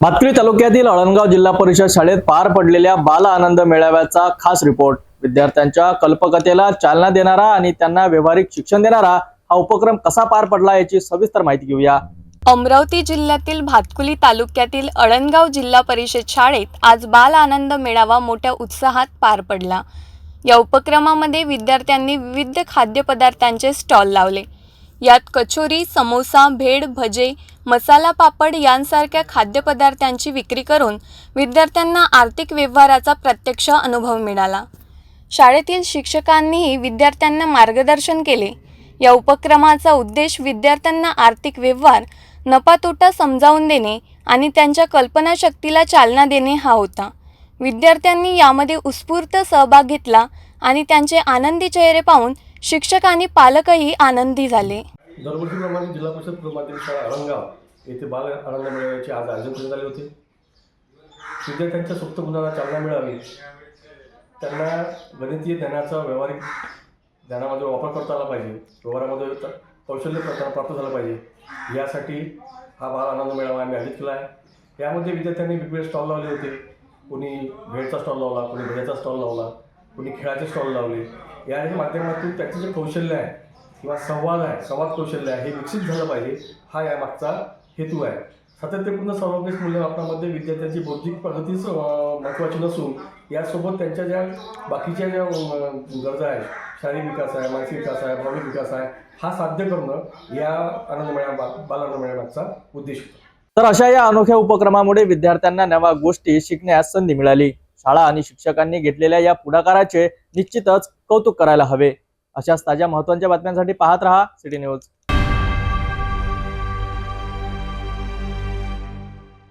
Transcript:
भातकुली तालुक्यातील अळणगाव जिल्हा परिषद शाळेत पार पडलेल्या बाल आनंद मेळाव्याचा खास रिपोर्ट. विद्यार्थ्यांच्या कल्पकतेला चालना देणारा आणि त्यांना व्यावहारिक शिक्षण देणारा हा उपक्रम कसा पार पडला याची सविस्तर माहिती घेऊया. अमरावती जिल्ह्यातील भातकुली तालुक्यातील अळणगाव जिल्हा परिषद शाळेत आज बाल आनंद मेळावा मोठ्या उत्साहात पार पडला. या उपक्रमामध्ये विद्यार्थ्यांनी विविध खाद्यपदार्थांचे स्टॉल लावले. यात कचोरी समोसा भेड भजे मसाला पापड यांसारख्या खाद्यपदार्थांची विक्री करून विद्यार्थ्यांना आर्थिक व्यवहाराचा प्रत्यक्ष अनुभव मिळाला. शाळेतील शिक्षकांनीही विद्यार्थ्यांना मार्गदर्शन केले. या उपक्रमाचा उद्देश विद्यार्थ्यांना आर्थिक व्यवहार नफातोटा समजावून देणे आणि त्यांच्या कल्पनाशक्तीला चालना देणे हा होता. विद्यार्थ्यांनी यामध्ये उत्स्फूर्त सहभाग घेतला आणि त्यांचे आनंदी चेहरे पाहून शिक्षक आणि पालकही आनंदी झाले. दरवर्षीप्रमाणे जिल्हा परिषद पूर्व शाळा अळंगाव येथे बाल आनंद मेळाव्याचे आज आयोजन करण्यात आले होते. विद्यार्थ्यांच्या सुप्त गुणांना चालना मिळावी. त्यांना गणितीय ज्ञानाचा व्यावहारिक ज्ञानामध्ये वापर करता आला पाहिजे. व्यवहारामध्ये कौशल्य प्रथा प्राप्त झालं पाहिजे. यासाठी हा बाल आनंद मेळावा आम्ही आयोजित केला आहे. यामध्ये विद्यार्थ्यांनी वेगवेगळे स्टॉल लावले होते. कोणी भेळचा स्टॉल लावला कोणी भज्याचा स्टॉल लावला. कोणी खेळाचे स्टॉल लावले. या माध्यमातून त्याचं जे कौशल्य आहे किंवा संवाद आहे संवाद कौशल्य आहे हे विकसित झालं पाहिजे. हा यामागचा हेतू आहे. सातत्यपूर्ण सर्वोपदेश मूल्यमापनामध्ये विद्यार्थ्यांची बौद्धिक प्रगतीच महत्त्वाची नसून यासोबत त्यांच्या ज्या बाकीच्या ज्या गरजा आहेत शारीरिक विकास आहे मानसिक विकास आहे भावनिक विकास आहे हा साध्य करणं या आनंद मेळावा बाल आनंद उद्देश होता. तर अशा या अनोख्या उपक्रमामुळे विद्यार्थ्यांना नव्या गोष्टी शिकण्यास संधी मिळाली. शाळा आणि शिक्षकांनी घेतलेल्या या पुढाकाराचे निश्चितच कौतुक करायला हवे. अशाच ताज्या महत्त्वाच्या बातम्यांसाठी पाहत रहा सिटी न्यूज.